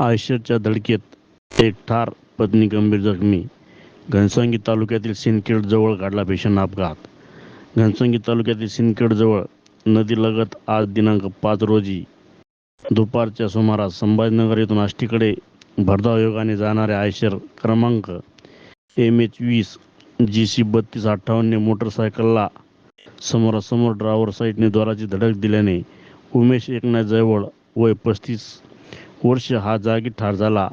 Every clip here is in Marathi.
आयशरच्या धडकेत एक ठार पत्नी गंभीर जखमी. घनसंगी तालुक्यातील जवळ काढला भीषण अपघात. घनसंगी तालुक्यातील सिंदखेडजवळ नदीलगत आज दिनांक पाच रोजी दुपारच्या सुमारास संभाजीनगर येथून आष्टीकडे भरधाव योगाने जाणारे आयशर क्रमांक एम एच वीस जी सी बत्तीस अठ्ठावन्न मोटरसायकलला समोरासमोर ड्रायव्हर साईडने द्वाराची धडक दिल्याने उमेश एकनाथ जवळ वय पस्तीस वर्ष हा जागी ठार झाला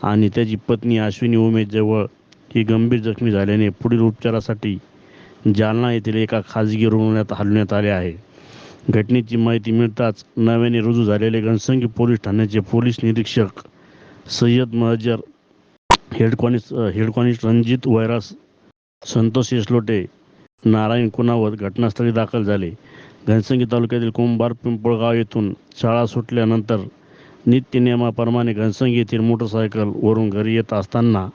आणि त्याची पत्नी अश्विनी उमेश जवळ ही गंभीर जखमी झाल्याने पुढील उपचारासाठी जालना येथील एका खाजगी रुग्णालयात हलवण्यात आले आहे. घटनेची माहिती मिळताच नव्याने रुजू झालेले घनसंगी पोलीस ठाण्याचे पोलीस निरीक्षक सय्यद महजर हेड कॉनिस रणजित वैरास संतोष येसलोटे नारायण कुणावत घटनास्थळी दाखल झाले. घनसंगी तालुक्यातील कुंभार पिंपळगाव येथून शाळा सुटल्यानंतर नित्यनियमाप्रमाणे घनसंग येथील मोटरसायकल वरून घरी येत असताना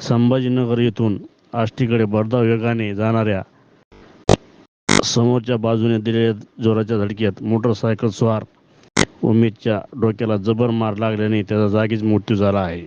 संभाजीनगर येथून आष्टीकडे भरधाव वेगाने जाणाऱ्या समोरच्या बाजूने दिलेल्या जोराच्या धडक्यात मोटरसायकल स्वार उमेदच्या डोक्याला जबर मार लागल्याने त्याचा जागीच मृत्यू झाला आहे.